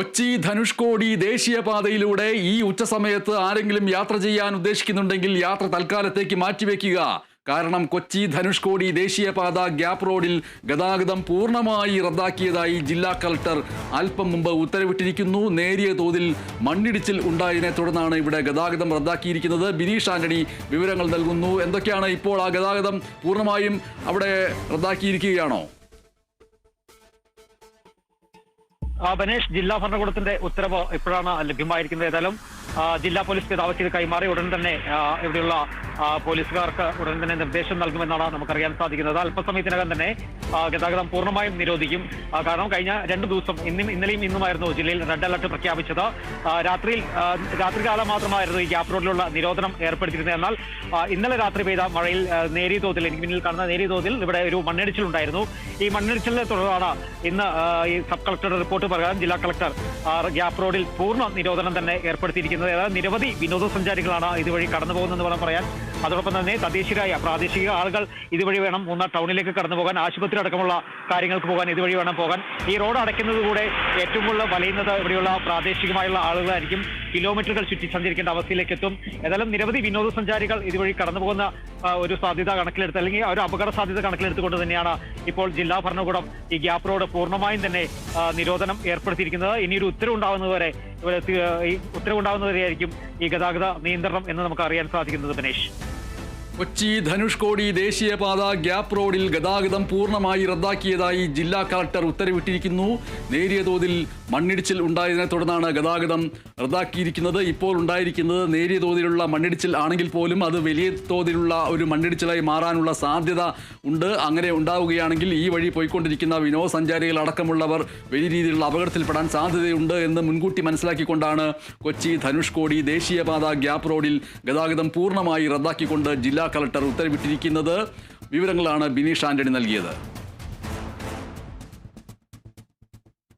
കൊച്ചി ധനുഷ്കോടി ദേശീയപാതയിലൂടെ ഈ ഉച്ചസമയത്ത് ആരെങ്കിലും യാത്ര ചെയ്യാൻ ഉദ്ദേശിക്കുന്നുണ്ടെങ്കിൽ യാത്ര തൽക്കാലത്തേക്ക് മാറ്റിവെക്കുക. കാരണം കൊച്ചി ധനുഷ്കോടി ദേശീയപാത ഗ്യാപ് റോഡിൽ ഗതാഗതം പൂർണമായി റദ്ദാക്കിയതായി ജില്ലാ കളക്ടർ അല്പം മുമ്പ് ഉത്തരവിട്ടിരിക്കുന്നു. നേരിയ തോതിൽ മണ്ണിടിച്ചിൽ ഉണ്ടായതിനെ തുടർന്നാണ് ഇവിടെ ഗതാഗതം റദ്ദാക്കിയിരിക്കുന്നത്. ബിനീഷ് ആന്റണി വിവരങ്ങൾ നൽകുന്നു. എന്തൊക്കെയാണ് ഇപ്പോൾ ആ ഗതാഗതം പൂർണമായും അവിടെ റദ്ദാക്കിയിരിക്കുകയാണോ? ബനേഷ് ജില്ലാ ഭരണകൂടത്തിന്റെ ഉത്തരവ് ഇപ്പോഴാണ് ലഭ്യമായിരിക്കുന്നത്. ഏതായാലും ജില്ലാ പോലീസ് മേധാവിക്ക് ഇത് കൈമാറി ഉടൻ തന്നെ ഇവിടെയുള്ള പോലീസുകാർക്ക് ഉടൻ തന്നെ നിർദ്ദേശം നൽകുമെന്നാണ് നമുക്കറിയാൻ സാധിക്കുന്നത്. അല്പസമയത്തിനകം തന്നെ ഗതാഗതം പൂർണമായും നിരോധിക്കും. കാരണം കഴിഞ്ഞ രണ്ട് ദിവസം ഇന്നും ഇന്നലെയും ഇന്നുമായിരുന്നു ജില്ലയിൽ റെഡ് അലർട്ട് പ്രഖ്യാപിച്ചത്. രാത്രിയിൽ രാത്രികാലം മാത്രമായിരുന്നു ഈ ഗ്യാപ് റോഡിലുള്ള നിരോധനം ഏർപ്പെടുത്തിയിരുന്നത്. എന്നാൽ ഇന്നലെ രാത്രി പെയ്ത മഴയിൽ നേരിയ തോതിൽ എനിക്ക് മുന്നിൽ കാണുന്ന നേരിയ തോതിൽ ഇവിടെ ഒരു മണ്ണിടിച്ചിലുണ്ടായിരുന്നു ഈ മണ്ണിടിച്ചിലിനെ തുടർന്നാണ് ഇന്ന് ഈ സബ് കളക്ടറുടെ റിപ്പോർട്ട് പ്രകാരം ജില്ലാ കളക്ടർ ഗ്യാപ് റോഡിൽ പൂർണ നിരോധനം തന്നെ ഏർപ്പെടുത്തിയിരിക്കുന്നത്. അതായത് നിരവധി വിനോദസഞ്ചാരികളാണ് ഇതുവഴി കടന്നു പോകുന്നതെന്ന് വേണം പറയാൻ. അതോടൊപ്പം തന്നെ തദ്ദേശീയരായ പ്രാദേശിക ആളുകൾ ഇതുവഴി വേണം ഒന്ന് ടൗണിലേക്ക് കടന്നു പോകാൻ ആശുപത്രി അടക്കമുള്ള കാര്യങ്ങൾക്ക് പോകാൻ ഇതുവഴി വേണം പോകാൻ. ഈ റോഡ് അടയ്ക്കുന്നത് കൂടെ ഏറ്റവും കൂടുതൽ വലയുന്നത് ഇവിടെയുള്ള പ്രാദേശികമായുള്ള ആളുകളായിരിക്കും. കിലോമീറ്ററുകൾ ചുറ്റി സഞ്ചരിക്കേണ്ട അവസ്ഥയിലേക്ക് എത്തും. ഏതായാലും നിരവധി വിനോദസഞ്ചാരികൾ ഇതുവഴി കടന്നു പോകുന്ന ഒരു സാധ്യത കണക്കിലെടുത്ത് അല്ലെങ്കിൽ ഒരു അപകട സാധ്യത കണക്കിലെടുത്തുകൊണ്ട് തന്നെയാണ് ഇപ്പോൾ ജില്ലാ ഭരണകൂടം ഈ ഗ്യാപ്പ് റോഡ് പൂർണമായും തന്നെ നിരോധനം ഏർപ്പെടുത്തിയിരിക്കുന്നത്. ഇനി ഒരു ഉത്തരവുണ്ടാവുന്നതുവരെ ഇവിടെ എത്തി- ഈ ഉത്തരവുണ്ടാവുന്നതുവരെയായിരിക്കും ഈ ഗതാഗത നിയന്ത്രണം എന്ന് നമുക്ക് അറിയാൻ സാധിക്കുന്നത് ബനേഷ്. കൊച്ചി ധനുഷ്കോടി ദേശീയപാത ഗ്യാപ് റോഡിൽ ഗതാഗതം പൂർണമായി റദ്ദാക്കിയതായി ജില്ലാ കളക്ടർ ഉത്തരവിട്ടിരിക്കുന്നു. നേരിയ തോതിൽ മണ്ണിടിച്ചിൽ ഉണ്ടായതിനെ തുടർന്നാണ് ഗതാഗതം റദ്ദാക്കിയിരിക്കുന്നത്. ഇപ്പോൾ ഉണ്ടായിരിക്കുന്നത് നേരിയ തോതിലുള്ള മണ്ണിടിച്ചിൽ ആണെങ്കിൽ പോലും അത് വലിയ തോതിലുള്ള ഒരു മണ്ണിടിച്ചിലായി മാറാനുള്ള സാധ്യത ഉണ്ട്. അങ്ങനെ ഉണ്ടാവുകയാണെങ്കിൽ ഈ വഴി പോയിക്കൊണ്ടിരിക്കുന്ന വിനോദസഞ്ചാരികൾ അടക്കമുള്ളവർ വലിയ രീതിയിലുള്ള അപകടത്തിൽപ്പെടാൻ സാധ്യതയുണ്ട് എന്ന് മുൻകൂട്ടി മനസ്സിലാക്കിക്കൊണ്ടാണ് കൊച്ചി ധനുഷ്കോടി ദേശീയപാത ഗ്യാപ് റോഡിൽ ഗതാഗതം പൂർണമായി റദ്ദാക്കിക്കൊണ്ട് കളക്ടർ ഉത്തരവിട്ടിരിക്കുന്നത് വിവരങ്ങളാണ് ബിനീഷ് ആന്റണി നൽകിയത്.